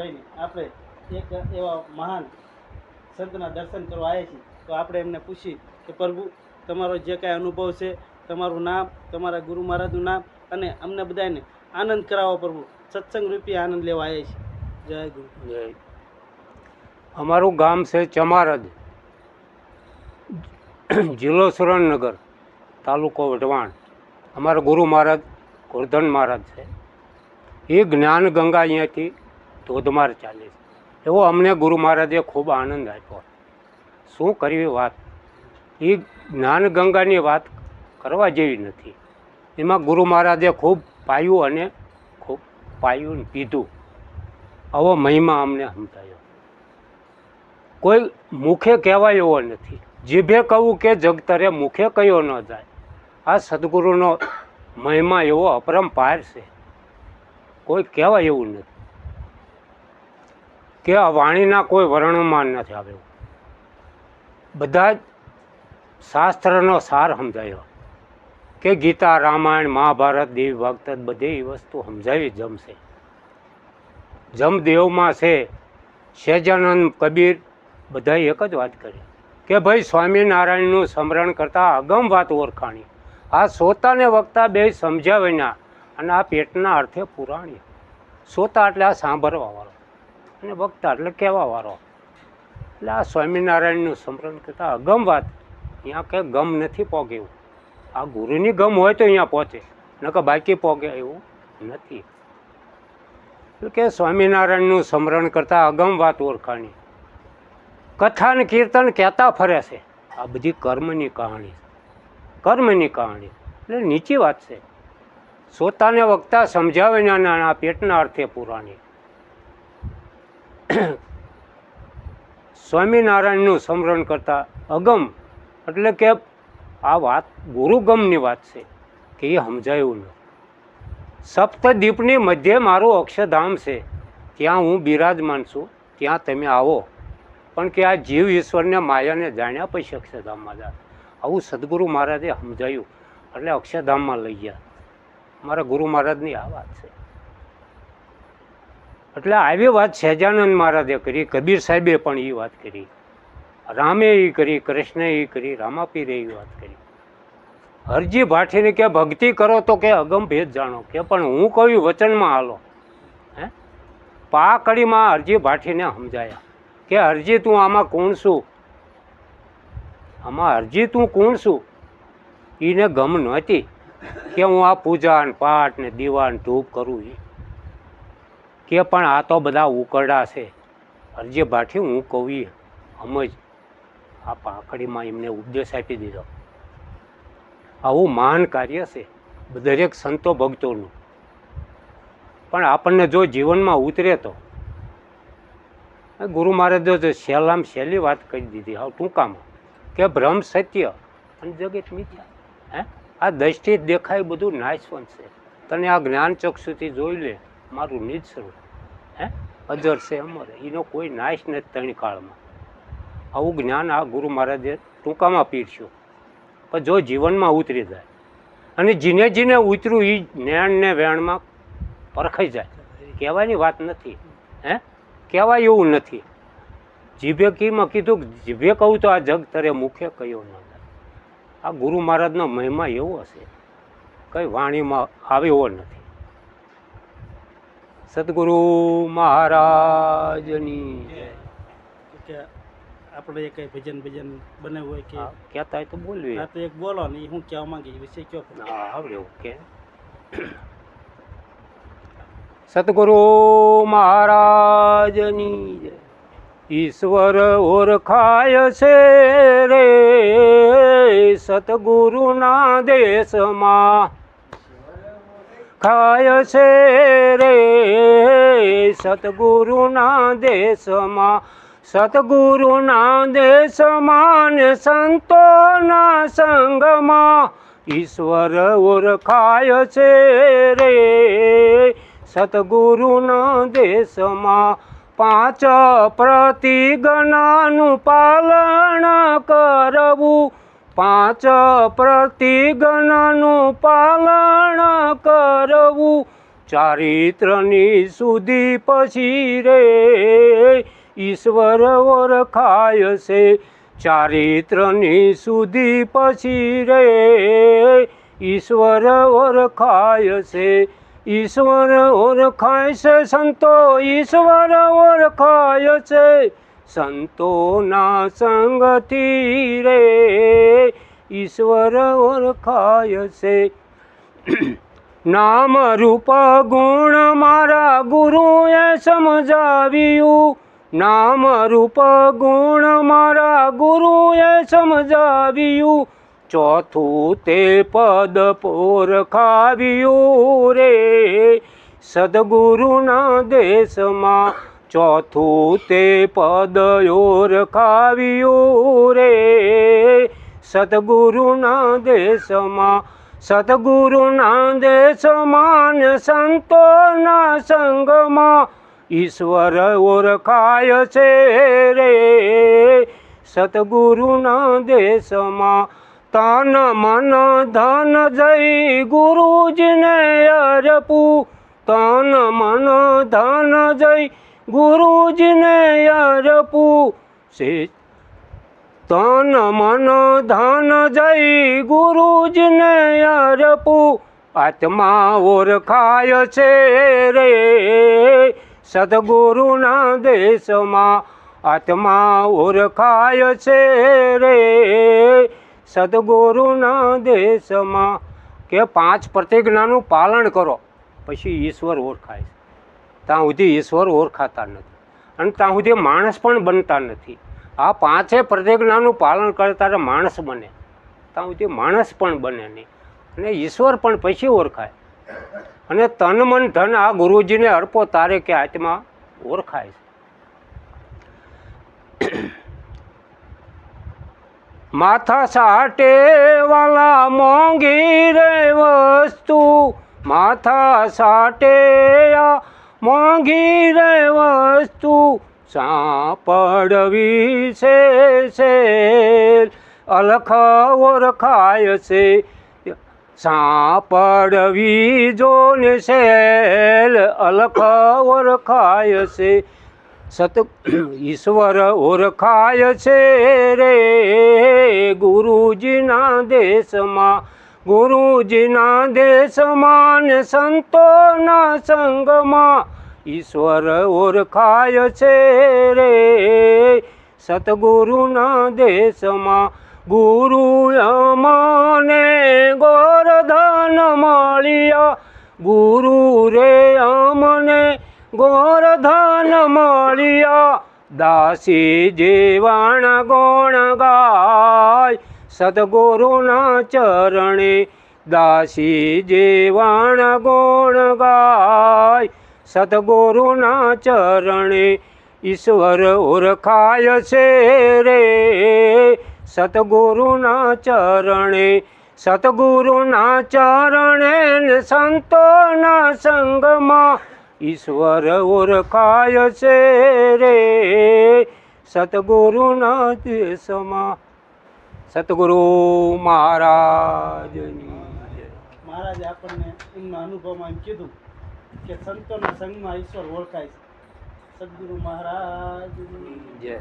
રહીને આપણે એક એવા મહાન સંતના દર્શન કરવા આવ્યા છીએ. તો આપણે એમને પૂછી કે, પ્રભુ, તમારો જે કાંઈ અનુભવ છે, તમારું નામ, તમારા ગુરુ મહારાજનું નામ અને અમને બધાને આનંદ કરાવો પ્રભુ. સત્સંગ રૂપી આનંદ લેવા આવ્યા છીએ. જય ગુરુ. જય. અમારું ગામ છે ચમારજ જિલ્લો સુરેન્દ્રનગર, તાલુકો વઢવાણ. અમારા ગુરુ મહારાજ ગોરધન મહારાજ છે. એ જ્ઞાન ગંગા અહીંયાથી ધોધમાર ચાલે છે. એવો અમને ગુરુ મહારાજે ખૂબ આનંદ આપ્યો. શું કરવી વાત? એ જ્ઞાન ગંગાની વાત કરવા જેવી નથી. એમાં ગુરુ મહારાજે ખૂબ પાયું અને ખૂબ પાયું પીધું. આવો મહિમા અમને સમજાયો. કોઈ મુખે કહેવાય એવો નથી. જીભે કહું કે જગતરે મુખે કયો ન જાય. આ સદગુરુનો મહિમા એવો અપરંપાર છે. કોઈ કહેવાય એવું નથી. કે આ વાણીના કોઈ વર્ણનમાં નથી આવ્યું. બધા જ શાસ્ત્રનો સાર સમજાયો કે ગીતા, રામાયણ, મહાભારત, દેવી ભક્ત બધી વસ્તુ સમજાવી જમશે. જમદેવમાં છે સહેજાનંદ કબીર, બધાએ એક જ વાત કરી કે ભાઈ સ્વામિનારાયણનું સ્મરણ કરતાં અગમ વાત ઓળખાણી. આ સોતાને વક્તા બે સમજાવીના અને આ પેટના અર્થે પુરાણી. સોતા એટલે આ સાંભળવાવાળો અને વક્તા, એટલે કહેવાવાળો એટલે આ સ્વામિનારાયણનું સ્મરણ કરતાં અગમ વાત, અહીંયા કે ગમ નથી પોગ્યું આ ગુરુની ગમ હોય તો અહીંયા પહોંચે નકર બાકી પોગે એવું નથી. એટલે કે સ્વામિનારાયણનું સ્મરણ કરતાં અગમ વાત ઓળખાણી. કથા અને કીર્તન કહેતા ફરે છે. આ બધી કર્મની કહાણી કર્મની કહાણી. એટલે નીચી વાત છે. સોતાને વક્તા સમજાવે ના પેટના અર્થે પુરાણી. સ્વામિનારાયણનું સ્મરણ કરતા અગમ, એટલે કે આ વાત ગુરુગમની વાત છે, કે એ સમજાયું ન. સપ્તદીપની મધ્યે મારું અક્ષધામ છે, ત્યાં હું બિરાજમાન છું, ત્યાં તમે આવો. પણ કે આ જીવ ઈશ્વરને માયાને જાણ્યા પછી અક્ષરધામમાં જા. આવું સદગુરુ મહારાજે સમજાયું, એટલે અક્ષરધામમાં લઈ ગયા. મારા ગુરુ મહારાજની આ વાત છે. એટલે આવી વાત સહેજાનંદ મહારાજે કરી, કબીર સાહેબે પણ એ વાત કરી. રામે એ કરી, કૃષ્ણે એ કરી, રામાપીરે એ વાત કરી. હરજી ભાઠીને કે ભક્તિ કરો તો કે અગમ ભેદ જાણો. કે પણ હું કહ્યું, વચનમાં હાલો. હે? પાકડીમાં હરજી ભાઠીને સમજાયા. કે હરજી તું આમાં કોણ છું? આમાં હરજી તું કોણ છું? એને ગમ નહોતી કે હું આ પૂજા ને પાઠ ને દીવા ને ધૂપ કરું એ કે પણ આ તો બધા ઉકરડા છે. અરજે ભાઠી હું કવિ હમજ. આ પાકડીમાં એમને ઉપદેશ આપી દીધો. આવું મહાન કાર્ય છે, દરેક સંતો ભક્તોનું. પણ આપણને જો જીવનમાં ઉતરે તો? ગુરુ મહારાજે સહેલામ સહેલી વાત કરી દીધી. હવે ટૂંકામાં કે ભ્રમ સત્ય અને જગત મિથ્યા. હે? આ દ્રષ્ટિ દેખાય બધું નાશવંત છે. તને આ જ્ઞાન ચક્ષુથી જોઈ લે. મારું નિજ સ્વરૂપ હે? અજર છે અમર. એનો કોઈ નાશ નથી કાળમાં. આવું જ્ઞાન આ ગુરુ મહારાજે ટૂંકામાં પીરસ્યું. પણ જો જીવનમાં ઉતરી જાય, અને જીને જીને ઉતર્યું એ જ્ઞાનને વેણમાં પરખાઈ જાય. કહેવાની વાત નથી, હે? કહેવાય એવું નથી. જીભે કીમાં કીધું કે જીભે કહું તો આ જગ તરે મુખે કયો ન આ ગુરુ મહારાજનો મહિમા એવો હશે. કંઈ વાણીમાં આવ્યો નથી. સદગુરુ મહારાજની જય. કે આપણે એ કંઈ ભજન ભજન બનાવ્યું હોય કે હા, કહેતા હોય તો બોલવી આ તો એક બોલો ને એ હું કહેવા માંગી એ વિશે કયો પ્રભુ. હા આવડે ઓકે સતગુરુ મહારાજની જય. ઈશ્વર ઓળખાય છે રે સતગુરુના દેશમાં ખાય છે રે સતગુરુના દેશમાં સતગુરુના દેશમાં ને સંતોના સંગમાં ઈશ્વર ઓળખાય છે રે સતગુરુના દેશમાં. પાંચ પ્રતિગણાનું પાલન કરવું પાંચ પ્રતિગણનું પાલન કરવું ચારિત્રની સુધી પછી રે. ઈશ્વર ઓળખાય છે ચારિત્રની સુધી પછી રે. ઈશ્વર ઓળખાય છે ઈશ્વર ઓળખાય છે સંતો ઈશ્વર ઓળખાય છે સંતોના સંગથી રે. ઈશ્વર ઓળખાય છે. નામ રૂપ ગુણ મારા ગુરુએ સમજાવ્યું. નામ રૂપ ગુણ મારા ગુરુએ સમજાવ્યું. ચોથું તે પદ પોરખાવ્યું રે. સદગુરુના દેશમાં ચોથું તે પદ ઓરખાવ્યું રે. સદગુરુના દેશમાં સદગુરુના દેશમાં સંતોના સંગમાં ઈશ્વર ઓળખાય છે રે. સતગુરુના દેશમાં તન મન ધન જઈ ગુરુજીને અર્પું, તન મન ધન જય ગુરુજીને અર્પું છે તન મન ધન જય ગુરુજીને અર્પું આત્મા ઓળખાય છે રે, સદગુરુના દેશમાં આત્મા ઓળખાય છે રે, સદગુરુના દેશમાં. કે પાંચ પ્રતિજ્ઞાનું પાલન કરો, પછી ઈશ્વર ઓળખાય છે. ત્યાં સુધી ઈશ્વર ઓળખાતા નથી. અને ત્યાં સુધી માણસ પણ બનતા નથી. આ પાંચે પ્રતિજ્ઞાનું પાલન કરે ત્યારે માણસ બને. ત્યાં સુધી માણસ પણ બને નહીં. અને ઈશ્વર પણ પછી ઓળખાય. અને તન મન ધન આ ગુરુજીને અર્પો તારે કે આત્મા ઓળખાય છે. માથા સાટે વાલા મોંઘી રે વસ્તુ. માથા સાટે આ મોંઘી રે વસ્તુ સાંપડવી છે શેર અલખ ઓળખાય છે, સાંપડવી જોને શેલ. અલખ ઓળખાય છે, સત, ઈશ્વર ઓળખાય છે રે. ગુરુજીના દેશમાં ગુરુજીના દેશમાં ને સંતોના સંગમાં ઈશ્વર ઓળખાય છે રે. સતગુરુના દેશમાં ગુરુ અમને ગોરધન મળ્યા. ગુરુ રે અમને ગોરધન મળ્યા. દાસી જેવાણા ગુણ ગાય. સદગુરુના ચરણે દાસી જેવાણ ગુણ ગાય. સદગુરુના ચરણે ઈશ્વર ઓળખાય છે રે. સતગુરુના ચરણે સતગુરુના ચરણે સંતોના સંગમાં ઈશ્વર ઓળખાય છે રે. સતગુરુના દેશમાં સતગુરુ મહારાજની જય. મહારાજે આપણને એમના અનુભવમાં એમ કીધું કે સંતોના સંઘમાં ઈશ્વર ઓળખાય છે. સદગુરુ મહારાજ જય.